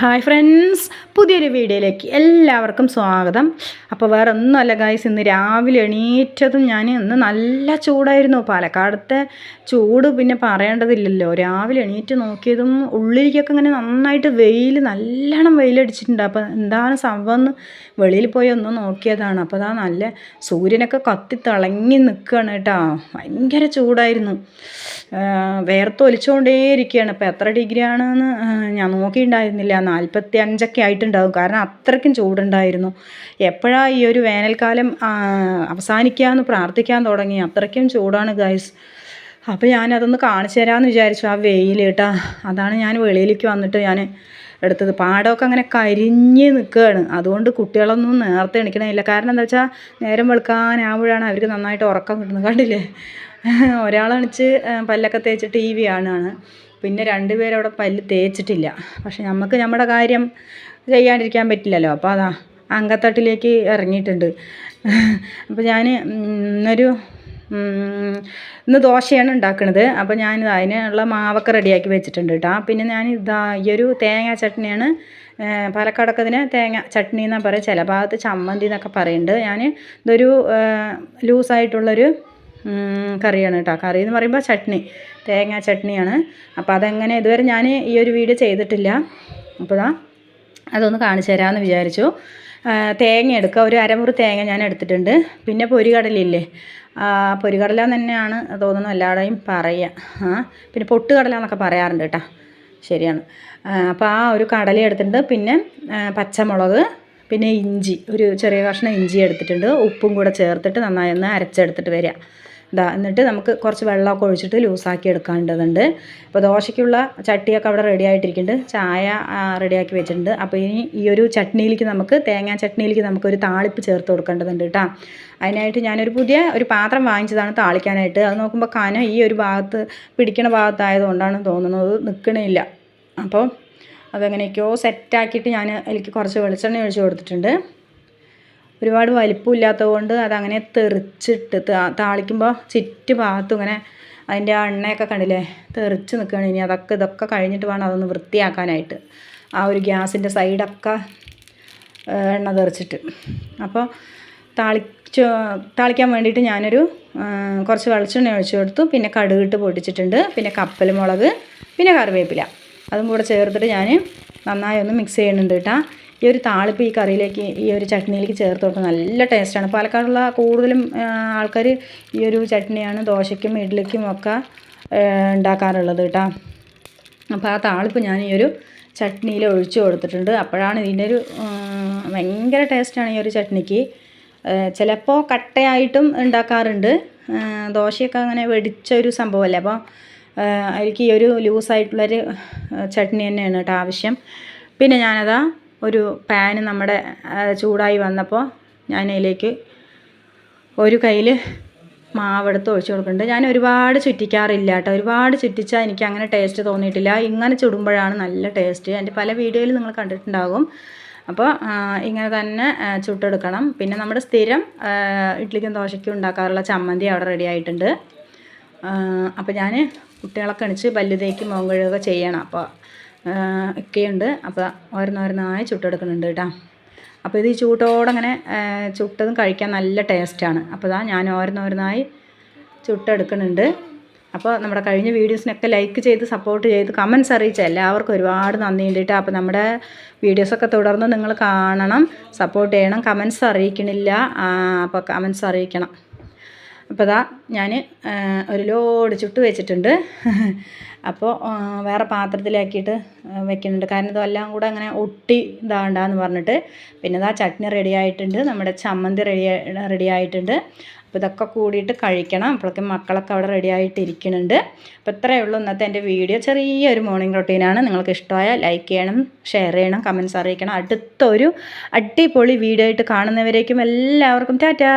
Hi friends പുതിയൊരു വീഡിയോയിലേക്ക് എല്ലാവർക്കും സ്വാഗതം. അപ്പോൾ വേറെ ഒന്നുമല്ല ഗായ്സ് ഇന്ന് രാവിലെ എണീറ്റതും ഞാൻ ഇന്ന് നല്ല ചൂടായിരുന്നു. പാലക്കാടത്തെ ചൂട് പിന്നെ പറയേണ്ടതില്ലല്ലോ. രാവിലെ എണീറ്റ് നോക്കിയതും ഉള്ളിലേക്കൊക്കെ ഇങ്ങനെ നന്നായിട്ട് വെയിൽ നല്ലോണം വെയിലടിച്ചിട്ടുണ്ട്. അപ്പോൾ എന്താണ് സംഭവം എന്ന് വെളിയിൽ പോയി ഒന്ന് നോക്കിയതാണ്. അപ്പോൾ അതാ നല്ല സൂര്യനൊക്കെ കത്തി തിളങ്ങി നിൽക്കുകയാണ് കേട്ടോ. ഭയങ്കര ചൂടായിരുന്നു. വേർത്തൊലിച്ചുകൊണ്ടേ ഇരിക്കുകയാണ് ഇപ്പോൾ എത്ര ഡിഗ്രിയാണെന്ന് ഞാൻ നോക്കിയിട്ടുണ്ടായിരുന്നില്ല. നാൽപ്പത്തി അഞ്ചൊക്കെ ആയിട്ടുണ്ടാകും കാരണം അത്രയ്ക്കും ചൂടുണ്ടായിരുന്നു. എപ്പോഴാണ് ഈ ഒരു വേനൽക്കാലം അവസാനിക്കുക എന്ന് പ്രാർത്ഥിക്കാൻ തുടങ്ങി. അത്രയ്ക്കും ചൂടാണ് ഗൈസ് അപ്പോൾ ഞാനതൊന്ന് കാണിച്ചു തരാമെന്ന് വിചാരിച്ചു. ആ വെയിൽ കേട്ടോ അതാണ് ഞാൻ വെളിയിലേക്ക് വന്നിട്ട് ഞാൻ എടുത്തത്. പാടമൊക്കെ അങ്ങനെ കരിഞ്ഞ് നിൽക്കുകയാണ്. അതുകൊണ്ട് കുട്ടികളൊന്നും നേരത്തെ എണിക്കണമില്ല കാരണം എന്താ വെച്ചാൽ നേരം വെളുക്കാനാവുമ്പോഴാണ് അവർക്ക് നന്നായിട്ട് ഉറക്കം കിട്ടുന്നത്. കണ്ടില്ലേ? ഒരാളെണിച്ച് പല്ലൊക്കെ തേച്ചിട്ട് ടി വി കാണുകയാണ് പിന്നെ രണ്ടുപേരും അവിടെ പല്ല് തേച്ചിട്ടില്ല. പക്ഷെ നമുക്ക് നമ്മുടെ കാര്യം ചെയ്യാണ്ടിരിക്കാൻ പറ്റില്ലല്ലോ. അപ്പോൾ അതാ അങ്കത്തട്ടിലേക്ക് ഇറങ്ങിയിട്ടുണ്ട്. അപ്പോൾ ഞാൻ ഇന്നൊരു ഇന്ന് ദോശയാണ് ഉണ്ടാക്കുന്നത് അപ്പോൾ ഞാൻ അതിനുള്ള മാവൊക്കെ റെഡിയാക്കി വെച്ചിട്ടുണ്ട് കേട്ടോ. പിന്നെ ഞാൻ ഇതാ ഈ ഒരു തേങ്ങ ചട്നിയാണ് പാലക്കാടൊക്കെ ഇതിന് തേങ്ങ ചട്നി എന്നാണ് പറയുക ചില ഭാഗത്ത് ചമ്മന്തി എന്നൊക്കെ പറയുന്നുണ്ട് ഞാൻ ഇതൊരു ലൂസായിട്ടുള്ളൊരു കറിയാണ് കേട്ടോ. കറി എന്ന് പറയുമ്പോൾ ചട്നി. തേങ്ങ ചട്നിയാണ്. അപ്പോൾ അതെങ്ങനെ ഇതുവരെ ഞാൻ ഈ ഒരു വീഡിയോ ചെയ്തിട്ടില്ല. അപ്പോൾ ഇതാ അതൊന്ന് കാണിച്ചു തരാമെന്ന് വിചാരിച്ചു. തേങ്ങ എടുക്കുക ഒരു അരമുറി തേങ്ങ ഞാൻ എടുത്തിട്ടുണ്ട്. പിന്നെ പൊരികടലില്ലേ പൊരികടല തന്നെയാണ് തോന്നുന്നു എല്ലാവരുടെയും പറയുക പിന്നെ പൊട്ടുകടല എന്നൊക്കെ പറയാറുണ്ട് കേട്ടോ. ശരിയാണ്. അപ്പോൾ ആ ഒരു കടല എടുത്തിട്ടുണ്ട്. പിന്നെ പച്ചമുളക് പിന്നെ ഇഞ്ചി. ഒരു ചെറിയ കഷ്ണം ഇഞ്ചി എടുത്തിട്ടുണ്ട്. ഉപ്പും കൂടെ ചേർത്തിട്ട് നന്നായി ഒന്ന് അരച്ചെടുത്തിട്ട് വരിക ഇതാ എന്നിട്ട് നമുക്ക് കുറച്ച് വെള്ളമൊക്കെ ഒഴിച്ചിട്ട് ലൂസാക്കി എടുക്കേണ്ടതുണ്ട്. അപ്പോൾ ദോശയ്ക്കുള്ള ചട്ടിയൊക്കെ അവിടെ റെഡി ആയിട്ടിരിക്കുന്നുണ്ട്. ചായ റെഡിയാക്കി വെച്ചിട്ടുണ്ട്. അപ്പോൾ ഇനി ഈ ഒരു ചട്നിയിലേക്ക് നമുക്ക് തേങ്ങാ ചട്നിയിലേക്ക് നമുക്കൊരു താളിപ്പ് ചേർത്ത് കൊടുക്കേണ്ടതുണ്ട് കേട്ടോ. അതിനായിട്ട് ഞാനൊരു പുതിയ ഒരു പാത്രം വാങ്ങിച്ചതാണ് താളിക്കാനായിട്ട്. അത് നോക്കുമ്പോൾ കന ഈ ഒരു ഭാഗത്ത് പിടിക്കണ ഭാഗത്തായതുകൊണ്ടാണ് തോന്നുന്നത്. നിൽക്കണില്ല അപ്പോൾ അതെങ്ങനെയൊക്കെയോ സെറ്റാക്കിയിട്ട് ഞാൻ എനിക്ക് കുറച്ച് വെളിച്ചെണ്ണ ഒഴിച്ച് കൊടുത്തിട്ടുണ്ട്. ഒരുപാട് വലിപ്പമില്ലാത്തത് കൊണ്ട് അതങ്ങനെ തെറിച്ചിട്ട് താളിക്കുമ്പോൾ ചുറ്റു ഭാഗത്തും ഇങ്ങനെ അതിന്റെ ആ എണ്ണയൊക്കെ കണ്ടില്ലേ തെറിച്ച് നിൽക്കുകയാണ് ഇനി. അതൊക്കെ ഇതൊക്കെ കഴിഞ്ഞിട്ട് വേണം അതൊന്ന് വൃത്തിയാക്കാനായിട്ട്. ആ ഒരു ഗ്യാസിന്റെ സൈഡൊക്കെ എണ്ണ തെറിച്ചിട്ട്. അപ്പോൾ താളിച്ച് താളിക്കാൻ വേണ്ടിയിട്ട് ഞാനൊരു കുറച്ച് വെളിച്ചെണ്ണ ഒഴിച്ചു കൊടുത്തു. പിന്നെ കടുകിട്ട് പൊട്ടിച്ചിട്ടുണ്ട്. പിന്നെ കപ്പൽ മുളക് പിന്നെ കറിവേപ്പില. അതും കൂടെ ചേർത്തിട്ട് ഞാൻ നന്നായി ഒന്ന് മിക്സ് ചെയ്യുന്നുണ്ട് കേട്ടോ. ഈ ഒരു താളിപ്പ് ഈ കറിയിലേക്ക് ഈ ഒരു ചട്നിയിലേക്ക് ചേർത്ത് കൊടുക്കും നല്ല ടേസ്റ്റാണ് പാലക്കാടുള്ള കൂടുതലും ആൾക്കാർ ഈ ഒരു ചട്നിയാണ് ദോശയ്ക്കും ഇഡ്ഡലിക്കും ഒക്കെ ഉണ്ടാക്കാറുള്ളത് കേട്ടോ അപ്പോൾ ആ താളിപ്പ് ഞാൻ ഈ ഒരു ചട്നിയിൽ ഒഴിച്ചു കൊടുത്തിട്ടുണ്ട്. അപ്പോഴാണ് ഇതിന്റെ ഒരു ഭയങ്കര ടേസ്റ്റാണ് ഈ ഒരു ചട്നിക്ക്. ചിലപ്പോൾ കട്ടയായിട്ടും ഉണ്ടാക്കാറുണ്ട്. ദോശയൊക്കെ അങ്ങനെ വെടിച്ച ഒരു സംഭവമല്ലേ അപ്പോൾ എനിക്ക് ഈ ഒരു ലൂസായിട്ടുള്ളൊരു ചട്നി തന്നെയാണ് കേട്ടോ ആവശ്യം. പിന്നെ ഞാനതാ ഒരു പാന് നമ്മുടെ ചൂടായി വന്നപ്പോൾ ഞാൻ അതിലേക്ക് ഒരു കയ്യിൽ മാവെടുത്ത് ഒഴിച്ചു കൊടുക്കുന്നുണ്ട്. ഞാൻ ഒരുപാട് ചുറ്റിക്കാറില്ല കേട്ടോ. ഒരുപാട് ചുറ്റിച്ചാൽ എനിക്ക് അങ്ങനെ ടേസ്റ്റ് തോന്നിയിട്ടില്ല. ഇങ്ങനെ ചുടുമ്പോഴാണ് നല്ല ടേസ്റ്റ് എന്റെ പല വീഡിയോയിൽ നിങ്ങൾ കണ്ടിട്ടുണ്ടാകും. അപ്പോൾ ഇങ്ങനെ തന്നെ ചുട്ടെടുക്കണം. പിന്നെ നമ്മുടെ സ്ഥിരം ഇഡ്ഡലിക്കും ദോശയ്ക്കും ഉണ്ടാക്കാറുള്ള ചമ്മന്തി അവിടെ റെഡി ആയിട്ടുണ്ട്. അപ്പോൾ ഞാൻ കുട്ടികളൊക്കെ അണിച്ച് പല്ല് തേക്ക് മുഖം ചെയ്യണം. അപ്പോൾ ഒക്കെയുണ്ട്. അപ്പോൾ ഓരോന്നോരോന്നായി ചുട്ടെടുക്കുന്നുണ്ട് കേട്ടോ. അപ്പോൾ ഇത് ഈ ചൂട്ടോടെ അങ്ങനെ ചുട്ടതും കഴിക്കാൻ നല്ല ടേസ്റ്റാണ് അപ്പോൾ ഇതാ ഞാൻ ഓരോന്നോരോന്നായി ചുട്ടെടുക്കുന്നുണ്ട്. അപ്പോൾ നമ്മുടെ കഴിഞ്ഞ വീഡിയോസിനൊക്കെ ലൈക്ക് ചെയ്ത് സപ്പോർട്ട് ചെയ്ത് കമൻസ് അറിയിച്ച എല്ലാവർക്കും ഒരുപാട് നന്ദിയുണ്ട് കേട്ടോ. അപ്പോൾ നമ്മുടെ വീഡിയോസൊക്കെ തുടർന്ന് നിങ്ങൾ കാണണം സപ്പോർട്ട് ചെയ്യണം കമൻസ് അറിയിക്കണില്ല. അപ്പോൾ കമൻസ് അറിയിക്കണം. അപ്പോൾ ഇതാ ഞാൻ ഒരു ലോഡ് ചുട്ട് വെച്ചിട്ടുണ്ട്. അപ്പോൾ വേറെ പാത്രത്തിലാക്കിയിട്ട് വെക്കുന്നുണ്ട്. കാരണം ഇതെല്ലാം കൂടെ അങ്ങനെ ഒട്ടി ഇതാണ്ടെന്ന് പറഞ്ഞിട്ട്. പിന്നെ ഇതാ ചട്നി റെഡി ആയിട്ടുണ്ട്. നമ്മുടെ ചമ്മന്തി റെഡി റെഡി ആയിട്ടുണ്ട്. അപ്പോൾ ഇതൊക്കെ കൂടിയിട്ട് കഴിക്കണം. അപ്പോഴേക്കും മക്കളൊക്കെ അവിടെ റെഡി ആയിട്ട് ഇരിക്കുന്നുണ്ട്. അപ്പോൾ ഇത്രയേ ഉള്ളൂ ഇന്നത്തെ എന്റെ വീഡിയോ. ചെറിയൊരു മോർണിംഗ് റൊട്ടീനാണ് നിങ്ങൾക്ക് ഇഷ്ടമായാൽ ലൈക്ക് ചെയ്യണം ഷെയർ ചെയ്യണം കമൻസ് അറിയിക്കണം. അടുത്തൊരു അടിപൊളി വീഡിയോ ആയിട്ട് കാണുന്നവരേക്കും എല്ലാവർക്കും ടാറ്റാ!